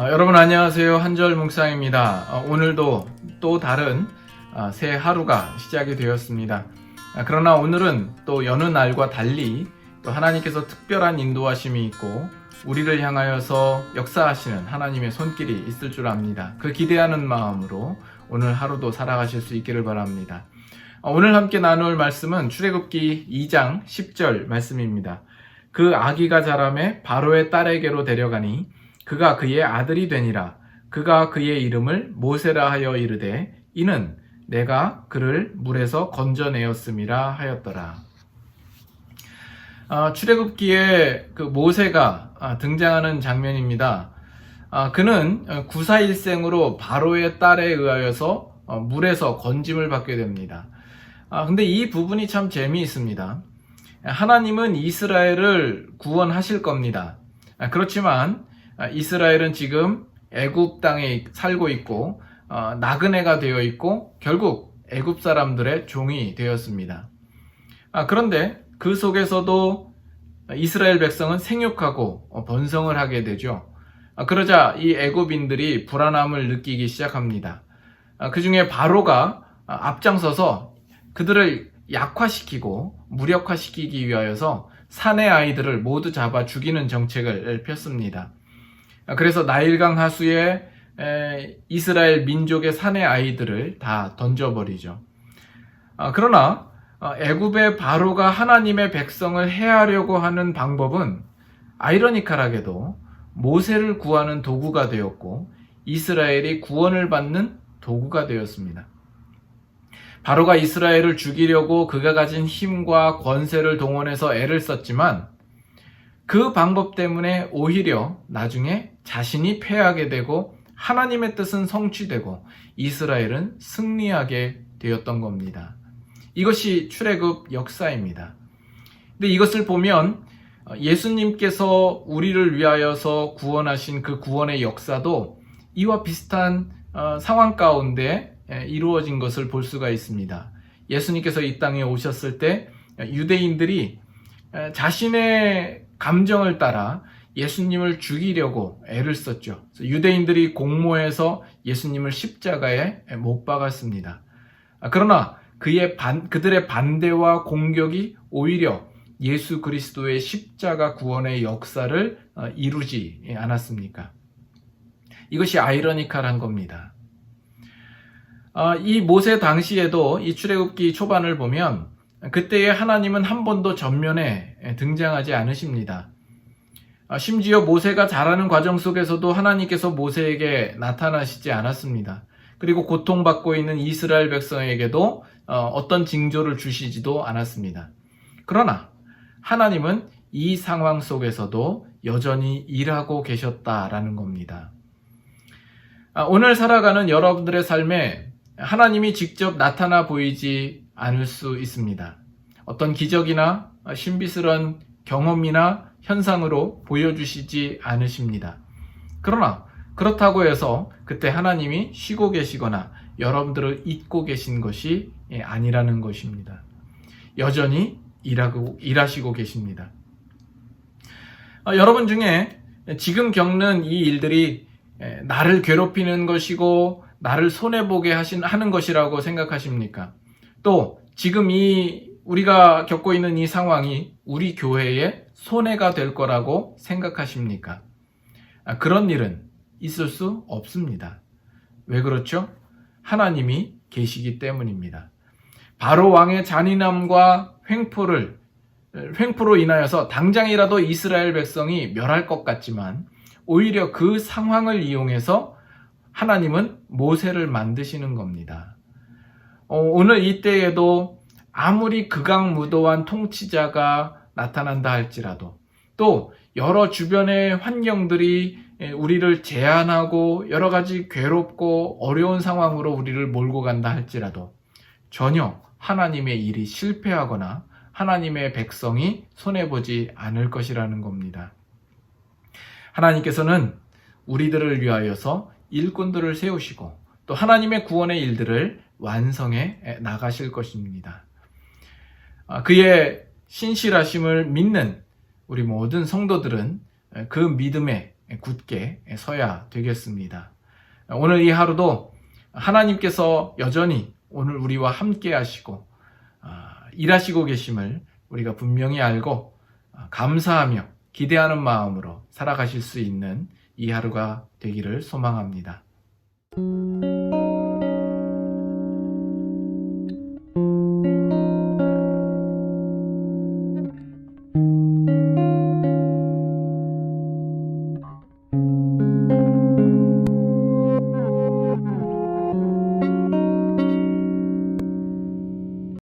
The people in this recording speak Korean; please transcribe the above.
어, 여러분 안녕하세요 한절 묵상입니다. 어, 오늘도 또 다른 어, 새 하루가 시작이 되었습니다. 아, 그러나 오늘은 또 여느 날과 달리 또 하나님께서 특별한 인도하심이 있고 우리를 향하여서 역사하시는 하나님의 손길이 있을 줄 압니다. 그 기대하는 마음으로 오늘 하루도 살아가실 수 있기를 바랍니다. 어, 오늘 함께 나눌 말씀은 출애굽기 2장 10절 말씀입니다. 그 아기가 자라매 바로의 딸에게로 데려가니 그가 그의 아들이 되니라. 그가 그의 이름을 모세라 하여 이르되 이는 내가 그를 물에서 건져내었음이라 하였더라. 아, 출애굽기에 그 모세가 아, 등장하는 장면입니다. 아, 그는 구사일생으로 바로의 딸에 의하여서 어, 물에서 건짐을 받게 됩니다. 아, 근데 이 부분이 참 재미있습니다. 하나님은 이스라엘을 구원하실 겁니다. 아, 그렇지만 아, 이스라엘은 지금 애굽 땅에 살고 있고 어, 나그네가 되어 있고 결국 애굽 사람들의 종이 되었습니다. 아, 그런데 그 속에서도 이스라엘 백성은 생육하고 어, 번성을 하게 되죠. 아, 그러자 이 애굽인들이 불안함을 느끼기 시작합니다. 아, 그 중에 바로가 아, 앞장서서 그들을 약화시키고 무력화시키기 위하여서 사내 아이들을 모두 잡아 죽이는 정책을 폈습니다. 아, 그래서 나일강 하수에 이스라엘 민족의 사내 아이들을 다 던져버리죠. 아, 그러나 어, 애굽의 바로가 하나님의 백성을 해하려고 하는 방법은 아이러니컬하게도 모세를 구하는 도구가 되었고 이스라엘이 구원을 받는 도구가 되었습니다. 바로가 이스라엘을 죽이려고 그가 가진 힘과 권세를 동원해서 애를 썼지만 그 방법 때문에 오히려 나중에 자신이 패하게 되고 하나님의 뜻은 성취되고 이스라엘은 승리하게 되었던 겁니다. 이것이 출애굽 역사입니다. 근데 이것을 보면 예수님께서 우리를 위하여서 구원하신 그 구원의 역사도 이와 비슷한 어, 상황 가운데 이루어진 것을 볼 수가 있습니다. 예수님께서 이 땅에 오셨을 때 유대인들이 자신의 감정을 따라 예수님을 죽이려고 애를 썼죠. 유대인들이 공모해서 예수님을 십자가에 못 박았습니다. 아, 그러나 그의 반, 그들의 반대와 공격이 오히려 예수 그리스도의 십자가 구원의 역사를 어, 이루지 않았습니까? 이것이 아이러니컬한 겁니다. 아, 이 모세 당시에도 이 출애굽기 초반을 보면 그때에 하나님은 한 번도 전면에 등장하지 않으십니다. 아, 심지어 모세가 자라는 과정 속에서도 하나님께서 모세에게 나타나시지 않았습니다. 그리고 고통받고 있는 이스라엘 백성에게도 어, 어떤 징조를 주시지도 않았습니다. 그러나 하나님은 이 상황 속에서도 여전히 일하고 계셨다라는 겁니다. 아, 오늘 살아가는 여러분들의 삶에 하나님이 직접 나타나 보이지 않을 수 있습니다. 어떤 기적이나 신비스러운 경험이나 현상으로 보여주시지 않으십니다. 그러나 그렇다고 해서 그때 하나님이 쉬고 계시거나 여러분들을 잊고 계신 것이 아니라는 것입니다. 여전히 일하고, 일하시고 계십니다. 아, 여러분 중에 지금 겪는 이 일들이 나를 괴롭히는 것이고 나를 손해보게 하신, 하는 것이라고 생각하십니까? 또 지금 이 우리가 겪고 있는 이 상황이 우리 교회에 손해가 될 거라고 생각하십니까? 아, 그런 일은 있을 수 없습니다. 왜 그렇죠? 하나님이 계시기 때문입니다. 바로 왕의 잔인함과 횡포를 횡포로 인하여서 당장이라도 이스라엘 백성이 멸할 것 같지만 오히려 그 상황을 이용해서 하나님은 모세를 만드시는 겁니다. 어, 오늘 이때에도 아무리 극악무도한 통치자가 나타난다 할지라도 또 여러 주변의 환경들이 우리를 제한하고 여러 가지 괴롭고 어려운 상황으로 우리를 몰고 간다 할지라도 전혀 하나님의 일이 실패하거나 하나님의 백성이 손해보지 않을 것이라는 겁니다. 하나님께서는 우리들을 위하여서 일꾼들을 세우시고 또 하나님의 구원의 일들을 완성해 나가실 것입니다. 아, 그의 신실하심을 믿는 우리 모든 성도들은 그 믿음에 굳게 서야 되겠습니다. 오늘 이 하루도 하나님께서 여전히 오늘 우리와 함께 하시고 아, 일하시고 계심을 우리가 분명히 알고 아, 감사하며 기대하는 마음으로 살아가실 수 있는 이 하루가 되기를 소망합니다.